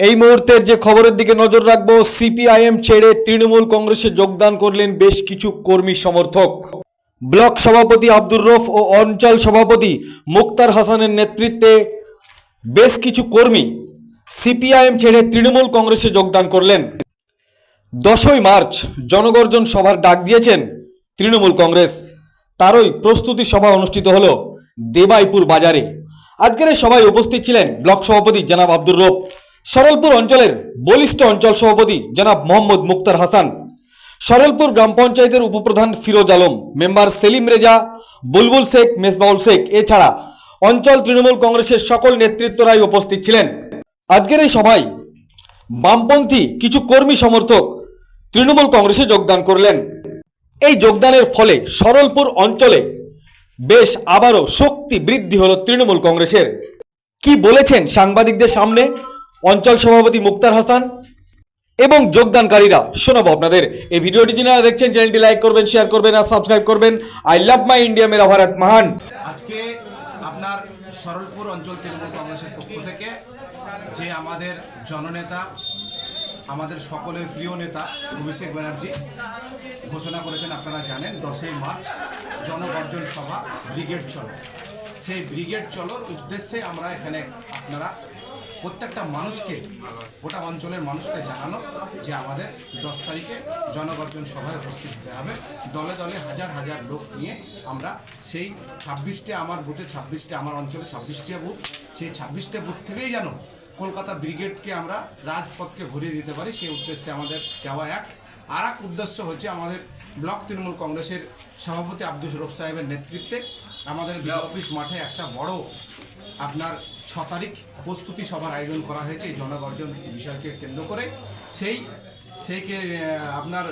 এই মুহূর্তের যে খবরের দিকে নজর রাখব, সিপিআইএম ছেড়ে তৃণমূল কংগ্রেসে যোগদান করলেন বেশ কিছু কর্মী সমর্থক। ব্লক সভাপতি আব্দুর রফ ও অঞ্চল সভাপতি মুক্তার হাসানের নেতৃত্বে বেশ কিছু কর্মী সিপিআইএম ছেড়ে তৃণমূল কংগ্রেসে যোগদান করলেন। দশই মার্চ জনগর্জন সভার ডাক দিয়েছেন তৃণমূল কংগ্রেস। তারই প্রস্তুতি সভা অনুষ্ঠিত হল দেবাইপুর বাজারে। আজকের সভায় উপস্থিত ছিলেন ব্লক সভাপতি জনাব আব্দুর রব সরলপুর অঞ্চলের বলিষ্ঠ অঞ্চল সভাপতি জনাব মোহাম্মদ মুক্তার হাসান সরলপুর গ্রাম পঞ্চায়েতের উপপ্রধান ফিরোজ আলম, মেম্বার সেলিম রেজা, বুলবুল শেখ মেসবাউল শেখ, এছাড়া অঞ্চল তৃণমূল কংগ্রেসের সকল নেতৃত্বরাই উপস্থিত ছিলেন। আজকের এই সভায় বামপন্থী কিছু কর্মী সমর্থক তৃণমূল কংগ্রেসে যোগদান করলেন। এই যোগদানের ফলে সরলপুর অঞ্চলে বেশ আবারও শক্তি বৃদ্ধি হলো তৃণমূল কংগ্রেসের। কি বলেছেন সাংবাদিকদের সামনে? অঞ্চল সভাপতি মুক্তার হাসান এবং যোগদানকারীরা। শোনাবো আপনাদের। এই ভিডিওটি যারা দেখছেন, চ্যানেলটি লাইক করবেন, শেয়ার করবেন আর সাবস্ক্রাইব করবেন। আই লাভ মাই ইন্ডিয়া মেরা ভারত মহান। আজকে আপনার সরলপুর অঞ্চল তৃণমূল কংগ্রেসের পক্ষ থেকে যে আমাদের জননেতা, আমাদের সকলের প্রিয় নেতা অভিষেক ব্যানার্জি ঘোষণা করেছেন, আপনারা জানেন, দশই মার্চ জনগর্জন সভা, ব্রিগেড চলো। সেই ব্রিগেড চলোর উদ্দেশ্যে আমরা এখানে আপনারা প্রত্যেকটা মানুষকে, গোটা অঞ্চলের মানুষকে জানানো যে আমাদের দশ তারিখে জনগর্জন সভায় উপস্থিত হতে হবে। দলে দলে হাজার হাজার লোক নিয়ে আমরা সেই ছাব্বিশটা আমার বুথে, ছাব্বিশটা আমার অঞ্চলে ছাব্বিশটা বুথ, সেই ছাব্বিশটা বুথ থেকেই যেন কলকাতা ব্রিগেডকে আমরা রাজপথকে ঘুরিয়ে দিতে পারি, সেই উদ্দেশ্যে আমাদের যাওয়া এক। আর এক উদ্দেশ্য হচ্ছে আমাদের ব্লক তৃণমূল কংগ্রেসের সভাপতি আব্দুল রফ সাহেবের নেতৃত্বে আমাদের অফিস মাঠে একটা বড় আপনার ছ তারিখ প্রস্তুতি সভার আয়োজন করা হয়েছে জনগর্জন বিষয়কে কেন্দ্র করে। সেই, সেইকে আপনার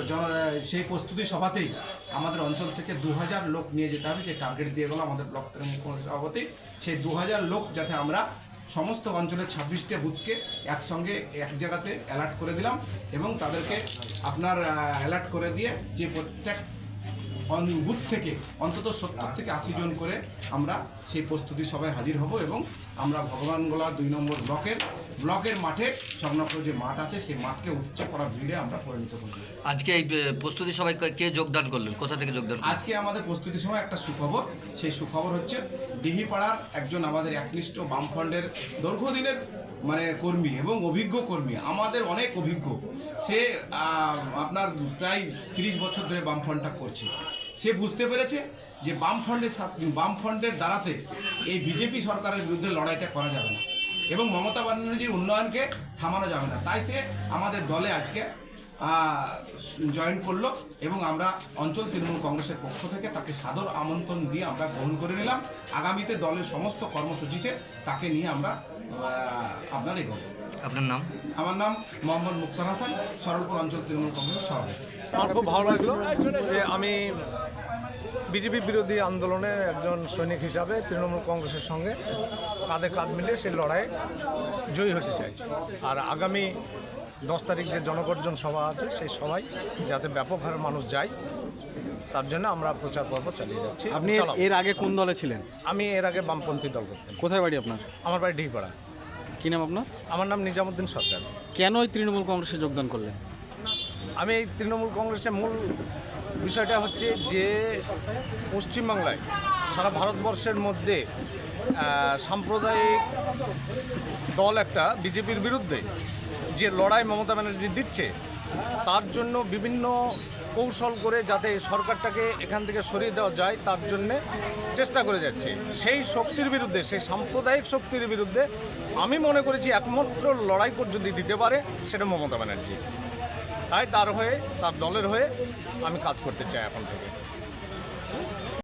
সেই প্রস্তুতি সভাতেই আমাদের অঞ্চল থেকে দু হাজার লোক নিয়ে যেতে হবে, সেই টার্গেট দিয়ে গেলো আমাদের ব্লক কংগ্রেস সভাপতি। সেই দু হাজার লোক যাতে আমরা সমস্ত অঞ্চলের ছাব্বিশটা বুথকে একসঙ্গে এক জায়গাতে অ্যালার্ট করে দিলাম এবং তাদেরকে আপনার অ্যালার্ট করে দিয়ে যে প্রত্যেক বুথ থেকে অন্তত সত্তর থেকে আশি জন করে আমরা সেই প্রস্তুতি সবাই হাজির হব এবং আমরা ভগবানগোলা দুই নম্বর ব্লকের ব্লকের মাঠে সংলগ্ন যে মাঠ আছে সেই মাঠকে উচ্চ পড়া ভিড়ে আমরা পরিণত করব। আজকে এই প্রস্তুতি সবাই কে যোগদান করলেন? কোথা থেকে যোগদান আজকে আমাদের প্রস্তুতি সময় একটা সুখবর সেই সুখবর হচ্ছে ডিহিপাড়ার একজন আমাদের একনিষ্ঠ বামফ্রন্টের দীর্ঘদিনের মানে কর্মী এবং অভিজ্ঞ কর্মী, আমাদের অনেক অভিজ্ঞ। সে আপনার প্রায় তিরিশ বছর ধরে বামফ্রন্টটা করছে। সে বুঝতে পেরেছে যে বামফ্রন্টের বামফ্রন্টের দ্বারাতে এই বিজেপি সরকারের বিরুদ্ধে লড়াইটা করা যাবে না এবং মমতা ব্যানার্জির উন্নয়নকে থামানো যাবে না। তাই সে আমাদের দলে আজকে জয়েন করল এবং আমরা অঞ্চল তৃণমূল কংগ্রেসের পক্ষ থেকে তাকে সাদর আমন্ত্রণ দিয়ে আমরা গ্রহণ করে নিলাম। আগামীতে দলের সমস্ত কর্মসূচিতে তাকে নিয়ে আমরা আহ, আপনার আপনার নাম? আমার নাম মোহাম্মদ মুক্তার হাসান সরলপুর অঞ্চল তৃণমূল কংগ্রেসের সভাপতি। আমার খুব ভালো লাগল যে আমি বিজেপি বিরোধী আন্দোলনের একজন সৈনিক হিসাবে তৃণমূল কংগ্রেসের সঙ্গে কাঁধে কাঁধ মিলিয়ে সেই লড়াই জয়ী হতে চাইছি। আর আগামী দশ তারিখ যে জনগর্জন সভা আছে সেই সভায় যাতে ব্যাপক হারে মানুষ যায় তার জন্য আমরা প্রচার পর্ব চালিয়ে যাচ্ছি। আপনি। এর আগে কোন দলে ছিলেন? আমি এর আগে বামপন্থী দল করতাম। কোথায় বাড়ি আপনার? আমার বাড়ি ডিহিপাড়া কি নাম আপনার? আমার নাম নিজামুদ্দিন সরকার। কেন এই তৃণমূল কংগ্রেসে যোগদান করলেন? আমি এই তৃণমূল কংগ্রেসের মূল বিষয়টা হচ্ছে যে পশ্চিমবাংলায় সারা ভারতবর্ষের মধ্যে আহ, সাম্প্রদায়িক দল একটা বিজেপির বিরুদ্ধে যে লড়াই মমতা ব্যানার্জি দিচ্ছে তার জন্য বিভিন্ন কৌশল করে যাতে সরকারটাকে এখান থেকে সরিয়ে দেওয়া যায়, তার জন্যে চেষ্টা করে যাচ্ছি। সেই শক্তির বিরুদ্ধে, সেই সাম্প্রদায়িক শক্তির বিরুদ্ধে আমি মনে করেছি একমাত্র লড়াই যদি দিতে পারে সেটা মমতা ব্যানার্জি। তাই তার হয়ে, তার দলের হয়ে আমি কাজ করতে চাই এখন থেকে।